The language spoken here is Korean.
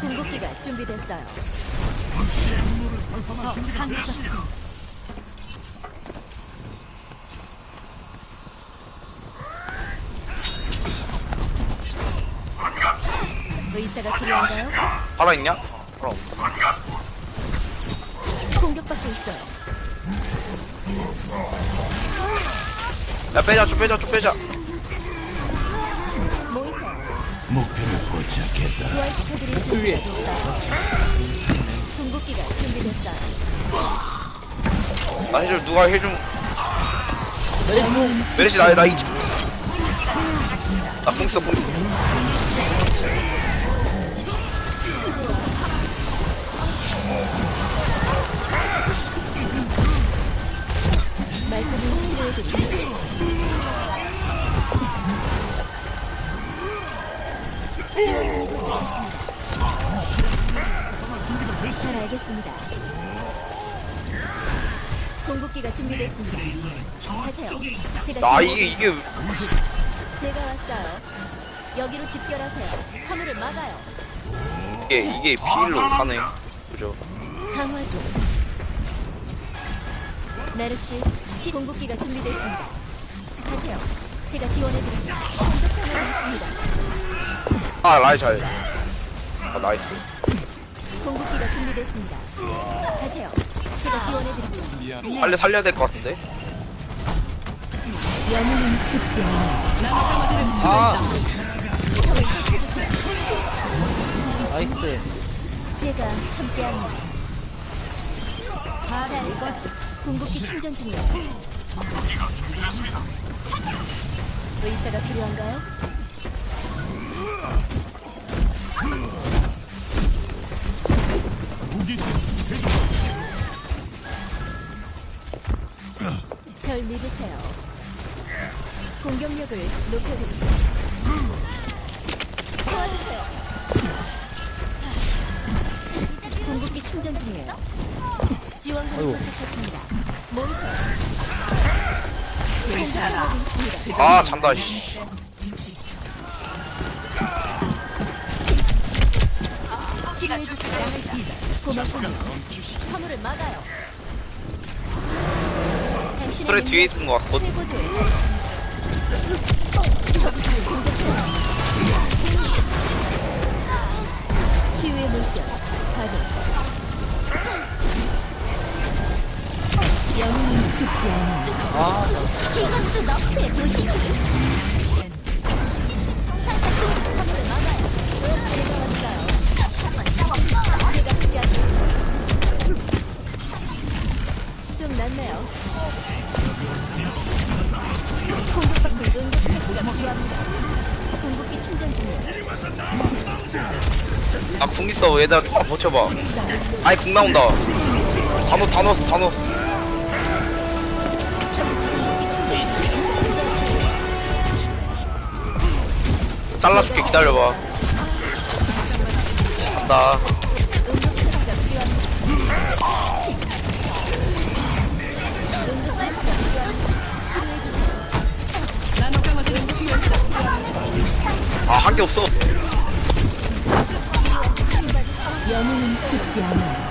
궁극기가 준비됐어요. 더 강해졌습니다. 의사가 필요한가요? 하나 있냐? 그럼 공격받고 있어요. 야 빼자 좀 빼자 좀 빼자 부활시켜드릴 준비됐어요. 궁극기가 준비됐어요. 나 해줄 누가 해준 메르시 나나 이. 나 풍있어 풍 알겠습니다. 궁극기가 준비됐습니다. 하세요. 제가 나 지원해- 이게 이게 제가 왔어요. 여기로 집결하세요. 화물을 막아요. 이게 이게 비일로 사네 그죠 강화 중. 메르시, 치 궁극기가 준비됐습니다. 하세요. 제가 지원해드립니다. 공격하고 있습니다. 아 라이 잘 아 나이스 궁극기가 준비됐습니다. 하세요. 제가 지원해드립니다. 빨리 살려야 될 것 같은데 영웅은 죽지 않아. 아. 나이스 제가 함께합니다. 자, 이거지. 궁극기 충전 중이에요. 의사가 필요한가요? 절 믿으세요. 공격력을 높여드리죠. 도와주세요. 궁극기 충전 중이에요. 지원군이 도착했습니다. 모이세요. 공격하고 있습니다. 아 잠다 씨 치료해주세요. 고맙군요. 화물을 막아요. 그래 뒤에 있은 것. 제가 함께합니 아 궁 있어. 얘들아 아, 버텨봐. 아이 궁 나온다. 다 넣, 다 넣었어 다 넣었어. 잘라줄게. 기다려봐. 간다 한 게 없어 영웅은 죽지 않아.